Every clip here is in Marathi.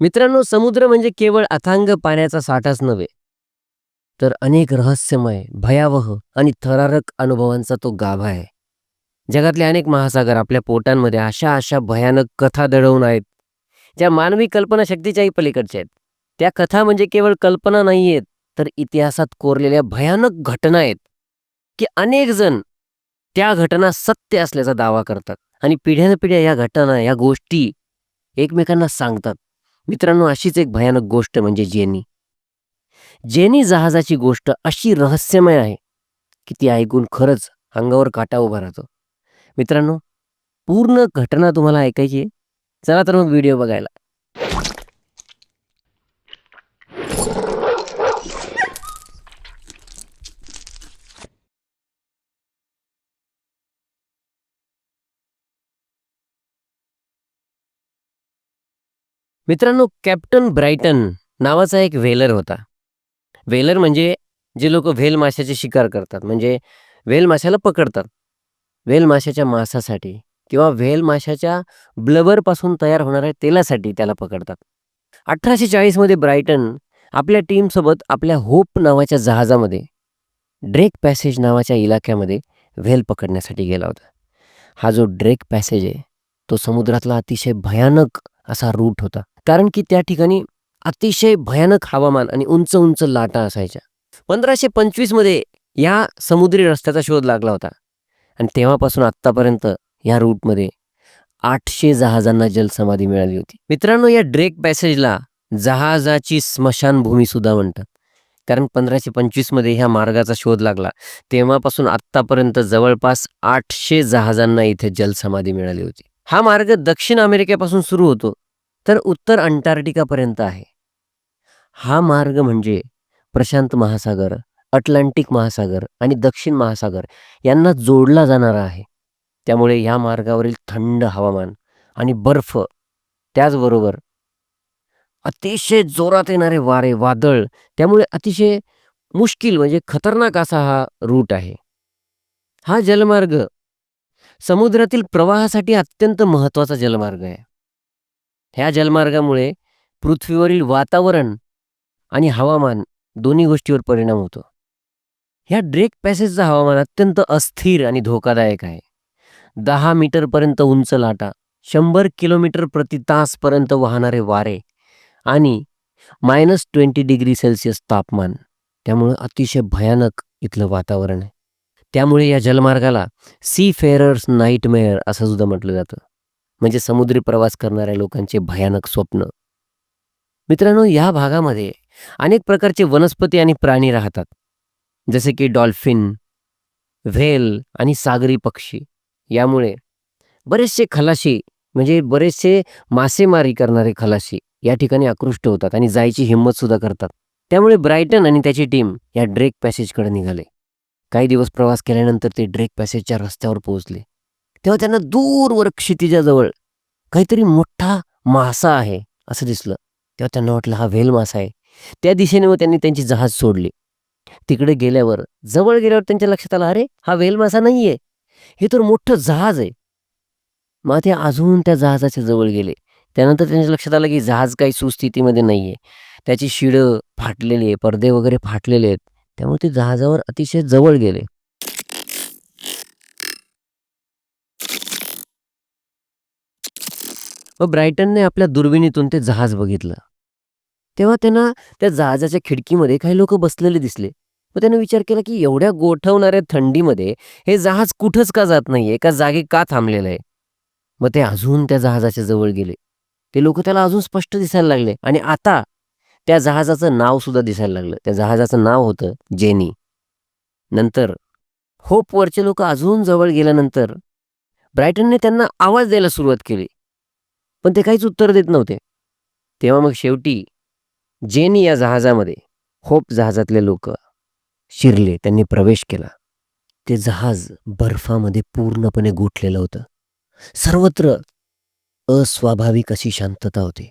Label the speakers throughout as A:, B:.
A: मित्रांनो समुद्र म्हणजे केवळ अथांग पाण्याचा साठाच नव्हे तर अनेक रहस्यमय भयावह आणि थरारक अनुभवांचा तो गाभा आहे. जगातले अनेक महासागर आपल्या पोटांमध्ये अशा अशा भयानक कथा दडवून आहेत ज्या मानवी कल्पनाशक्तीच्याही पलीकडच्या आहेत. त्या कथा म्हणजे केवळ कल्पना नाही आहेत तर इतिहासात कोरलेल्या भयानक घटना आहेत की अनेक जण त्या घटना सत्य असल्याचा दावा करतात आणि पिढ्यानपिढ्या या घटना या गोष्टी एकमेकांना सांगतात. मित्रांनो अशीच एक भयानक गोष्ट म्हणजे जेनी. जेनी जहाजाची गोष्ट अशी रहस्यमय आहे की ती ऐकून खरंच अंगावर काटा उभा राहतो. मित्रांनो पूर्ण घटना तुम्हाला ऐकायची आहे. चला तर मग व्हिडिओ बघायला. मित्रांनो कॅप्टन ब्रायटन नावाचा एक व्हेलर होता. व्हेलर म्हणजे जे लोक व्हेल माशाची शिकार करतात म्हणजे व्हेल माशाला पकडतात. व्हेल माशाच्या मांसासाठी किंवा व्हेल माशाच्या ब्लबरपासून तयार होणाऱ्या तेलासाठी त्याला पकडतात. अठराशे चाळीसमध्ये ब्रायटन आपल्या टीमसोबत आपल्या होप नावाच्या जहाजामध्ये ड्रेक पॅसेज नावाच्या इलाक्यामध्ये व्हेल पकडण्यासाठी गेला होता. हा जो ड्रेक पॅसेज आहे तो समुद्रातला अतिशय भयानक असा रूट होता. कारण की त्या ठिकाणी अतिशय भयानक हवामान आणि उंच उंच लाटा असायच्या. पंधराशे पंचवीसमध्ये या समुद्री रस्त्याचा शोध लागला होता. आणि तेव्हापासून आत्तापर्यंत या रूटमध्ये आठशे जहाजांना जलसमाधी मिळाली होती. मित्रांनो या ड्रेक पॅसेजला जहाजाची स्मशानभूमी सुद्धा म्हणतात. कारण पंधराशे पंचवीसमध्ये ह्या मार्गाचा शोध लागला. तेव्हापासून आत्तापर्यंत जवळपास आठशे जहाजांना इथे जलसमाधी मिळाली होती. हा मार्ग दक्षिण अमेरिकेपासून सुरू होतो. तर उत्तर अंटार्क्टिकापर्यंत आहे. हा मार्ग म्हणजे प्रशांत महासागर अटलांटिक महासागर आणि दक्षिण महासागर यांना जोडला जाणारा आहे. त्यामुळे या मार्गावरील थंड हवामान आणि बर्फ त्याचबरोबर अतिशय जोरात येणारे वारे वादळ त्यामुळे अतिशय मुश्किल म्हणजे खतरनाक असा हा रूट आहे. हा जलमार्ग समुद्रातील प्रवाहासाठी अत्यंत महत्त्वाचा जलमार्ग आहे. ह्या जलमार्गामुळे पृथ्वीवरील वातावरण आणि हवामान दोन्ही गोष्टीवर परिणाम होतो. ह्या ड्रेक पॅसेजचं हवामान अत्यंत अस्थिर आणि धोकादायक आहे. दहा मीटरपर्यंत उंच लाटा शंभर किलोमीटर प्रति तासपर्यंत वाहणारे वारे आणि मायनस ट्वेंटी डिग्री सेल्सिअस तापमान. त्यामुळं अतिशय भयानक इथलं वातावरण आहे. त्यामुळे या जलमार्गाला सी फेरर्स नाईटमेअर असं सुद्धा म्हटलं जातं. म्हणजे समुद्री प्रवास करणाऱ्या लोकांचे भयानक स्वप्न. मित्रांनो या भागामध्ये अनेक प्रकारचे वनस्पती आणि प्राणी राहतात. जसे की डॉल्फिन व्हेल आणि सागरी पक्षी. यामुळे बरेचसे खलाशी म्हणजे बरेचसे मासेमारी करणारे खलाशी या ठिकाणी आकृष्ट होतात आणि जायची हिंमत सुद्धा करतात. त्यामुळे ब्रायटन आणि त्याची टीम या ड्रेक पॅसेजकडे निघाले. काही दिवस प्रवास केल्यानंतर ते ड्रेक पॅसेजच्या रस्त्यावर पोहोचले. तेव्हा त्यांना दूरवर क्षितिजाजवळ काहीतरी मोठा मासा आहे असं दिसलं. तेव्हा त्यांना वाटलं हा व्हेल मासा आहे. त्या दिशेने मग त्यांनी त्यांची जहाज सोडली. तिकडे गेल्यावर जवळ गेल्यावर त्यांच्या लक्षात आलं अरे हा व्हेल मासा नाहीये. हे तर मोठं जहाज आहे. मग ते अजून त्या जहाजाच्या जवळ गेले. त्यानंतर त्यांच्या लक्षात आलं की जहाज काही सुस्थितीमध्ये नाहीये. त्याची शिडं फाटलेली आहे पडदे वगैरे फाटलेले आहेत. त्यामुळे ते जहाजावर अतिशय जवळ गेले. व ब्रायटनने आपल्या दुर्बिणीतून ते जहाज बघितलं. तेव्हा त्यांना त्या जहाजाच्या खिडकीमध्ये काही लोक बसलेले दिसले मग त्यानं विचार केला की एवढ्या गोठवणाऱ्या थंडीमध्ये हे जहाज कुठंच का जात नाही एका जागी का थांबलेलं आहे? मग ते अजून त्या जहाजाच्या जवळ गेले. ते लोक त्याला अजून स्पष्ट दिसायला लागले आणि आता त्या जहाजाचं नाव सुद्धा दिसायला लागलं. त्या जहाजाचं नाव होतं जेनी. नंतर होपवरचे लोक अजून जवळ गेल्यानंतर ब्रायटनने त्यांना आवाज द्यायला सुरुवात केली. पण ते काहीच उत्तर देत नव्हते. तेव्हा मग शेवटी जेनी या जहाजामध्ये होप जहाजातले लोक शिरले त्यांनी प्रवेश केला. ते जहाज बर्फामध्ये पूर्णपणे गोठलेलं होतं. सर्वत्र अस्वाभाविक अशी शांतता होती.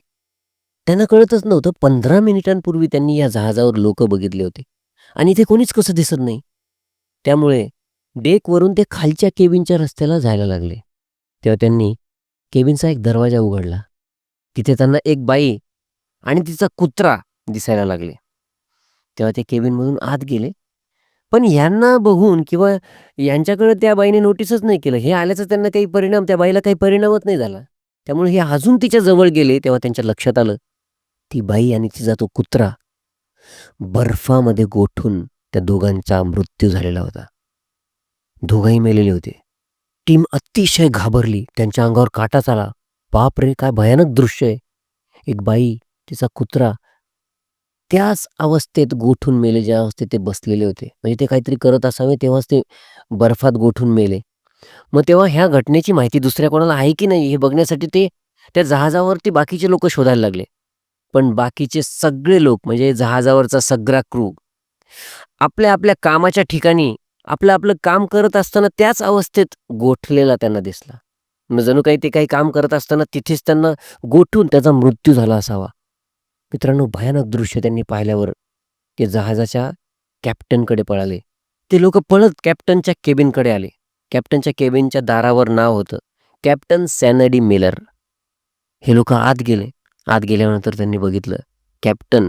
A: त्यांना कळतच नव्हतं पंधरा मिनिटांपूर्वी त्यांनी या जहाजावर लोक बघितले होते. आणि इथे कोणीच कसं दिसत नाही. त्यामुळे डेकवरून ते खालच्या केबिनच्या रस्त्याला जायला लागले. तेव्हा त्यांनी केबिनचा एक दरवाजा उघडला. तिथे त्यांना एक बाई आणि तिचा कुत्रा दिसायला लागले. तेव्हा ते केबिनमधून आत गेले. पण यांना बघून किंवा यांच्याकडे त्या बाईने नोटीसच नाही केलं. हे आल्याचा त्यांना काही परिणाम त्या बाईला काही परिणामच नाही झाला. त्यामुळे हे अजून तिच्या जवळ गेले तेव्हा त्यांच्या लक्षात आलं ती बाई आणि तिचा तो कुत्रा बर्फामध्ये गोठून त्या दोघांचा मृत्यू झालेला होता. दोघंही मेलेले होते. टीम अतिशय घाबरली. त्यांच्या अंगावर काटाच आला. बाप रे काय भयानक दृश्य आहे. एक बाई तिचा कुत्रा त्याच अवस्थेत गोठून मेले. ज्या अवस्थेत ते बसलेले होते. म्हणजे ते काहीतरी करत असावे तेव्हाच ते बर्फात गोठून मेले. मग तेव्हा ह्या घटनेची माहिती दुसऱ्या कोणाला आहे की नाही हे बघण्यासाठी ते त्या जहाजावरती बाकीचे लोक शोधायला लागले. पण बाकीचे सगळे लोक म्हणजे जहाजावरचा सगळा क्रू आपल्या आपल्या कामाच्या ठिकाणी आपलं आपलं काम करत असताना त्याच अवस्थेत गोठलेला त्यांना दिसला. मग जणू काही ते काही काम करत असताना तिथेच त्यांना गोठून त्याचा मृत्यू झाला असावा. मित्रांनो भयानक दृश्य त्यांनी पाहिल्यावर ते जहाजाच्या कॅप्टनकडे पळाले. ते लोक पळत कॅप्टनच्या केबिनकडे आले. कॅप्टनच्या केबिनच्या दारावर नाव होतं कॅप्टन सॅनडी मिलर. हे लोक आत गेले. आत गेल्यानंतर त्यांनी बघितलं कॅप्टन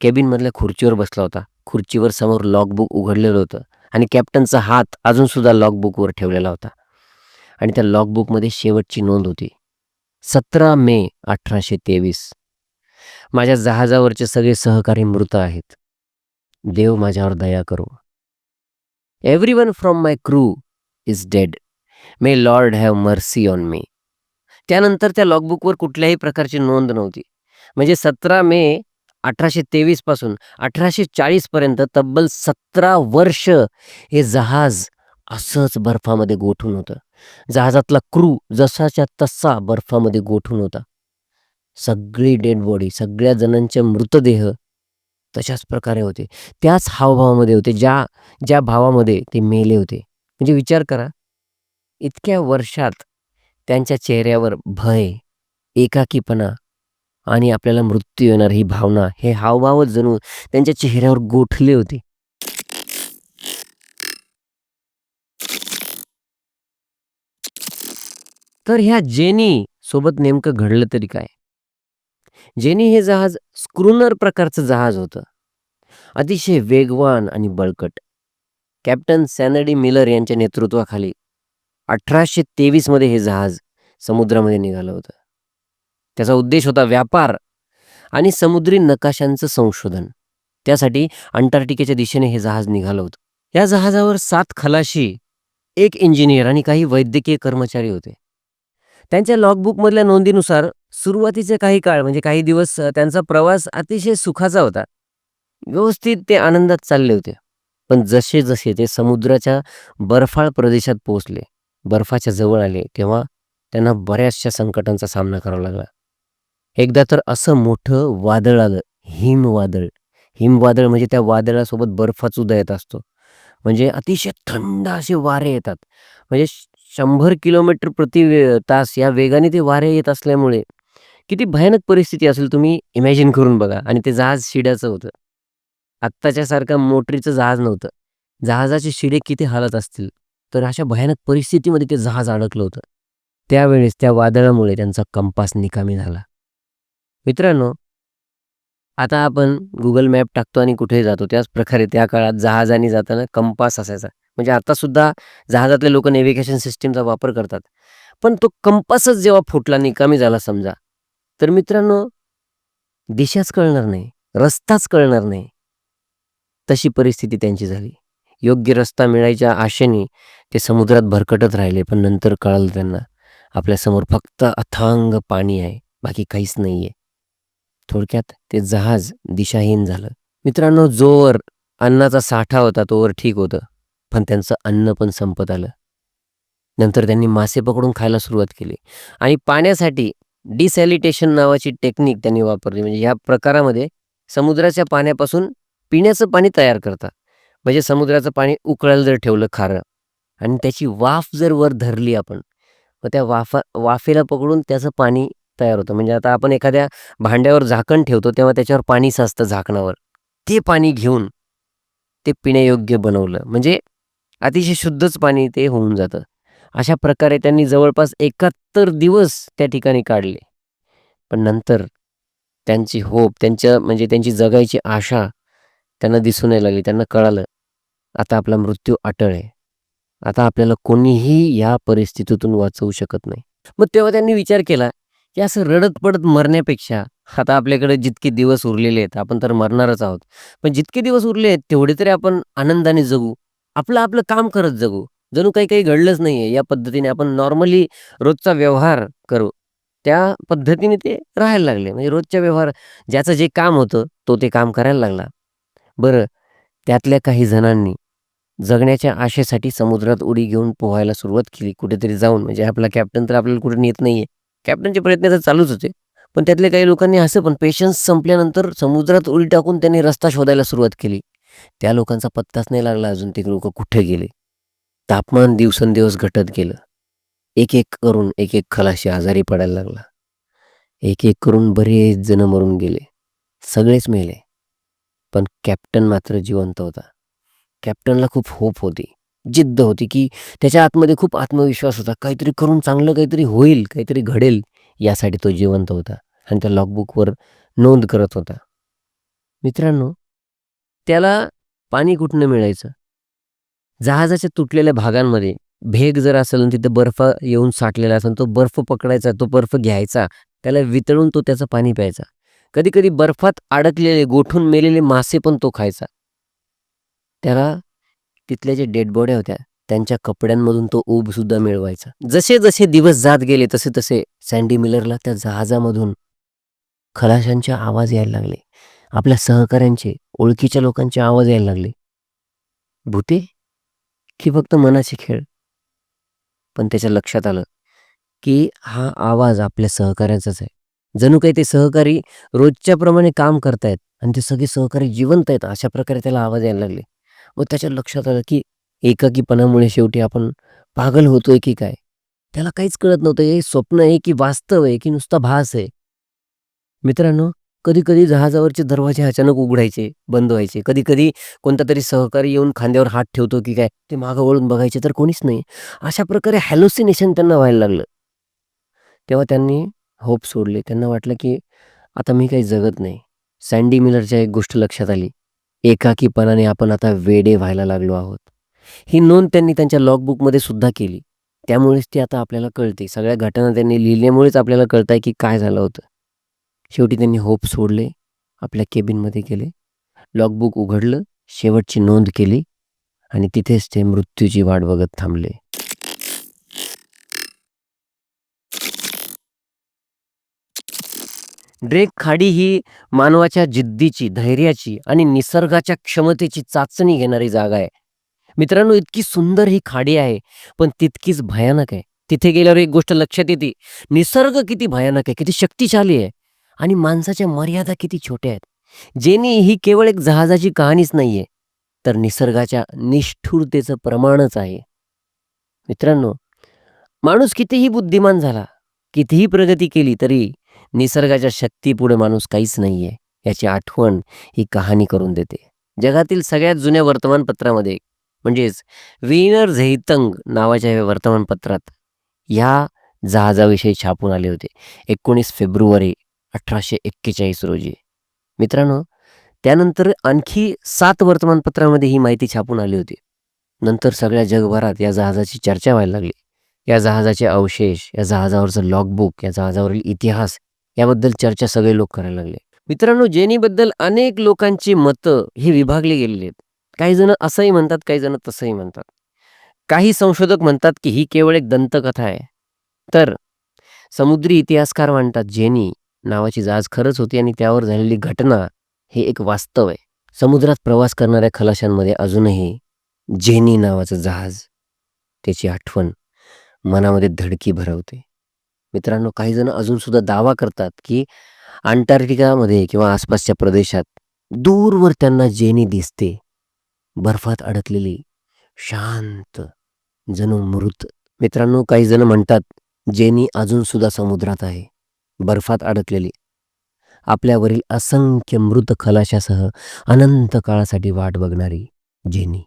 A: केबिनमधल्या खुर्चीवर बसला होता. खुर्चीवर समोर लॉगबुक उघडलेलं होतं. आणि कॅप्टनचा हात अजूनसुद्धा लॉगबुकवर ठेवलेला होता. आणि त्या लॉगबुकमध्ये शेवटची नोंद होती. सतरा मे अठराशे तेवीस. माझ्या जहाजावरचे सगळे सहकारी मृत आहेत. देव माझ्यावर दया करो. Every one from my crew is dead may lord have mercy on me त्यानंतर त्या लॉगबुकवर कुठल्याही प्रकारची नोंद नव्हती. म्हणजे सतरा मे अठराशे तेवीसपासून अठराशे चाळीसपर्यंत तब्बल सतरा वर्ष हे जहाज असंच बर्फामध्ये गोठून होतं. जहाजातला क्रू जसाच्या तसा बर्फामध्ये गोठून होता. सगळी डेड बॉडी सगळ्या जणांचे मृतदेह तशाच प्रकारे होते. त्याच हावभावामध्ये होते ज्या ज्या भावामध्ये ते मेले होते. म्हणजे विचार करा इतक्या वर्षात त्यांच्या चेहऱ्यावर भय एकाकीपणा आणि आपल्याला मृत्यू येणार ही भावना हे हावभावच जणू त्यांच्या चेहऱ्यावर गोठले होते. तर ह्या जेनी सोबत नेमकं घडलं तरी काय? जेनी हे जहाज स्क्रूनर प्रकारचं जहाज होतं. अतिशय वेगवान आणि बळकट. कॅप्टन सॅनडी मिलर यांच्या नेतृत्वाखाली अठराशे तेवीसमध्ये हे जहाज समुद्रामध्ये निघालं होतं. त्याचा उद्देश होता व्यापार आणि समुद्री नकाशांचं संशोधन. त्यासाठी अंटार्क्टिकेच्या दिशेने हे जहाज निघालं होतं. या जहाजावर सात खलाशी एक इंजिनियर आणि काही वैद्यकीय कर्मचारी होते. त्यांच्या लॉगबुकमधल्या नोंदीनुसार सुरुवातीचे काही काळ म्हणजे काही दिवस त्यांचा प्रवास अतिशय सुखाचा होता. व्यवस्थित ते आनंदात चालले होते. पण जसे जसे ते समुद्राच्या बर्फाळ प्रदेशात पोहोचले बर्फाच्या जवळ आले तेव्हा त्यांना बऱ्याचशा संकटांचा सामना करावा लागला. एकदा तर असं मोठं वादळ आलं हिमवादळ हिमवादळ म्हणजे त्या वादळासोबत बर्फाच उदा येत असतो. म्हणजे अतिशय थंड असे वारे येतात. म्हणजे श- शंभर किलोमीटर प्रति तास या वेगाने ते वारे येत असल्यामुळे किती भयानक परिस्थिती असेल तुम्ही इमॅजिन करून बघा. आणि ते जहाज शिड्याचं होतं. आत्ताच्या सारखं मोटरीचं जहाज नव्हतं. जहाजाचे शिडे किती हालत असतील तर अशा भयानक परिस्थितीमध्ये ते जहाज अडकलं होतं. त्यावेळेस त्या वादळामुळे त्यांचा कंपास निकामी झाला. मित्रांनो आता आपण गुगल मॅप टाकतो आणि कुठे जातो. त्याच प्रकारे त्या काळात जहाजाने जाताना कंपास असायचा. म्हणजे आतासुद्धा जहाजातले लोक नेव्हिगेशन सिस्टीमचा वापर करतात. पण तो कंपासच जेव्हा फुटला निकामी झाला समजा तर मित्रांनो दिशाच कळणार नाही रस्ताच कळणार नाही. तशी परिस्थिती त्यांची झाली. योग्य रस्ता मिळायच्या आशेने ते समुद्रात भरकटत राहिले पण नंतर कळालं त्यांना आपल्यासमोर फक्त अथांग पाणी आहे बाकी काहीच नाही आहे थोडक्यात ते जहाज दिशाहीन झालं. मित्रांनो जोवर अन्नाचा साठा होता तोवर ठीक होतं. पण त्यांचं अन्न पण संपत आलं. नंतर त्यांनी मासे पकडून खायला सुरुवात केली. आणि पाण्यासाठी डिसॅलिटेशन नावाची टेक्निक त्यांनी वापरली. म्हणजे या प्रकारामध्ये समुद्राच्या पाण्यापासून पिण्याचं पाणी तयार करतात. म्हणजे समुद्राचं पाणी उकळायला जर ठेवलं खारं आणि त्याची वाफ जर वर धरली आपण मग त्या वाफा वाफेला पकडून त्याचं पाणी तयार होतं. म्हणजे आता आपण एखाद्या भांड्यावर झाकण ठेवतो तेव्हा त्याच्यावर पाणी साचतं झाकणावर. ते पाणी घेऊन ते पिण्यायोग्य बनवलं. म्हणजे अतिशय शुद्धच पाणी ते होऊन जातं. अशा प्रकारे त्यांनी जवळपास एकाहत्तर दिवस त्या ठिकाणी काढले. पण नंतर त्यांची होप त्यांच्या म्हणजे त्यांची जगायची आशा त्यांना दिसून नाही लागली. त्यांना कळालं आता आपला मृत्यू अटळ आहे. आता आपल्याला कोणीही या परिस्थितीतून वाचवू शकत नाही. मग तेव्हा त्यांनी विचार केला की असं रडत पडत मरण्यापेक्षा आता आपल्याकडे जितके दिवस उरलेले आहेत आपण तर मरणारच आहोत. पण जितके दिवस उरले आहेत तेवढे तरी आपण आनंदाने जगू. आपलं आपलं काम करत जगू. जणू काही काही घडलंच नाही आहे या पद्धतीने आपण नॉर्मली रोजचा व्यवहार करू. त्या पद्धतीने ते राहायला लागले. म्हणजे रोजच्या व्यवहार ज्याचं जे काम होतं तो ते काम करायला लागला. बरं त्यातल्या काही जणांनी जगण्याच्या आशेसाठी समुद्रात उडी घेऊन पोहायला सुरुवात केली. कुठेतरी जाऊन. म्हणजे आपला कॅप्टन तर आपल्याला कुठे नेत नाही आहे कॅप्टनचे प्रयत्न तर चालूच होते. पण त्यातले काही लोकांनी असं पण पेशन्स संपल्यानंतर समुद्रात उडी टाकून त्यांनी रस्ता शोधायला सुरुवात केली. त्या लोकांचा पत्ताच नाही लागला अजून ते लोक कुठे गेले. तापमान दिवसेंदिवस घटत गेलं. एक एक करून एक एक खलाशी आजारी पडायला लागला. एक एक करून बरेच जण मरून गेले. सगळेच मेले. पण कॅप्टन मात्र जिवंत होता. कॅप्टनला खूप होप होती. जिद्द होती की त्याच्या आतमध्ये खूप आत्मविश्वास होता. काहीतरी करून चांगलं काहीतरी होईल काहीतरी घडेल यासाठी तो जिवंत होता आणि त्या लॉगबुकवर नोंद करत होता. मित्रांनो त्याला पाणी कुठनं मिळायचं? जहाजाच्या तुटलेल्या भागांमध्ये भेग जर असेल आणि तिथे बर्फ येऊन साठलेला असेल तो बर्फ पकडायचा तो बर्फ घ्यायचा त्याला वितळून तो त्याचं पाणी प्यायचा. कधी कधी बर्फात अडकलेले गोठून मेलेले मासे पण तो खायचा. त्याला तिथल्या जे डेड बॉड्या होत्या त्यांच्या कपड्यांमधून तो ऊब सुद्धा मिळवायचा. जसे जसे दिवस जात गेले तसे तसे सँडी मिलरला त्या जहाजामधून खलाशांचे आवाज यायला लागले. आपल्या सहकाऱ्यांचे ओळखीच्या लोकांचे आवाज यायला लागले. भूते की फक्त मनाचे खेळ. पण त्याच्या लक्षात आलं की हा आवाज आपल्या सहकाऱ्यांचाच आहे. जणू काही ते सहकारी रोजच्या प्रमाणे काम करतायत आणि ते सगळे सहकारी जिवंत आहेत अशा प्रकारे त्याला आवाज यायला लागले. मग त्याच्या लक्षात आलं की एकाकीपणामुळे शेवटी आपण पागल होतोय की काय? त्याला काहीच कळत नव्हतं. हे स्वप्न आहे की वास्तव आहे की नुसता भास आहे? मित्रांनो कधी कधी जहाजावरचे दरवाजे अचानक उघडायचे बंद व्हायचे. कधी कधी कोणता तरी सहकारी येऊन खांद्यावर हात ठेवतो की काय ते मागं वळून बघायचे तर कोणीच नाही. अशा प्रकारे हॅलोसिनेशन त्यांना व्हायला लागलं. तेव्हा त्यांनी होप सोडले. त्यांना वाटलं की आता मी काही जगत नाही. सँडी मिलरच्या एक गोष्ट लक्षात आली. एकाकीपणाने आपण आता वेडे व्हायला लागलो आहोत. ही नोंद त्यांनी त्यांच्या लॉगबुकमध्ये सुद्धा केली. त्यामुळेच ती आता आपल्याला कळते. सगळ्या घटना त्यांनी लिहिल्यामुळेच आपल्याला कळत आहे की काय झालं होतं. शेवटी त्यांनी होप सोडले. आपल्या केबिनमध्ये गेले. लॉगबुक उघडलं. शेवटची नोंद केली. आणि तिथेच ते मृत्यूची वाट बघत थांबले. ड्रेक खाडी ही मानवाच्या जिद्दीची धैर्याची आणि निसर्गाच्या क्षमतेची चाचणी घेणारी जागा आहे. मित्रांनो इतकी सुंदर ही खाडी आहे पण तितकीच भयानक आहे. तिथे गेल्यावर एक गोष्ट लक्षात येते. निसर्ग किती भयानक आहे किती शक्तिशाली आहे आणि माणसाच्या मर्यादा किती छोट्या आहेत. जेनी ही केवळ एक जहाजाची कहाणीच नाहीये तर निसर्गाच्या निष्ठुरतेचं प्रमाणच आहे. मित्रांनो माणूस कितीही बुद्धिमान झाला कितीही प्रगती केली तरी निसर्गाच्या शक्तीपुढे माणूस काहीच नाही आहे याची आठवण ही कहाणी करून देते. जगातील सगळ्यात जुन्या वर्तमानपत्रामध्ये म्हणजेच विनर झैतंग नावाच्या या वर्तमानपत्रात या जहाजाविषयी छापून आले होते. एकोणीस फेब्रुवारी अठराशे एक्केचाळीस रोजी. मित्रांनो त्यानंतर आणखी सात वर्तमानपत्रामध्ये ही माहिती छापून आली होती. नंतर सगळ्या जगभरात या जहाजाची चर्चा व्हायला लागली. या जहाजाचे अवशेष या जहाजावरचं लॉगबुक या जहाजावरील इतिहास याबद्दल चर्चा सगळे लोक करायला लागले. मित्रांनो जेनीबद्दल अनेक लोकांची मतं ही विभागली गेलेली आहेत. काही जण असंही म्हणतात काही जण तसंही म्हणतात. काही संशोधक म्हणतात की ही केवळ एक दंतकथा आहे. तर समुद्री इतिहासकार म्हणतात जेनी नावाची जहाज खरंच होती आणि त्यावर झालेली घटना हे एक वास्तव आहे. समुद्रात प्रवास करणाऱ्या खलाशांमध्ये अजूनही जेनी नावाचं जहाज त्याची आठवण मनामध्ये धडकी भरवते. मित्रांनो काही जण अजून सुद्धा दावा करतात की अंटार्क्टिकामध्ये किंवा आसपासच्या प्रदेशात दूरवर त्यांना जेनी दिसते. बर्फात अडकलेली शांत जणू मृत मित्रांनो काही जण म्हणतात जेनी अजून सुद्धा समुद्रात आहे. बर्फात अडकलेली. आपल्यावरील असंख्य मृत खलाशासह अनंत काळासाठी वाट बघणारी जेनी.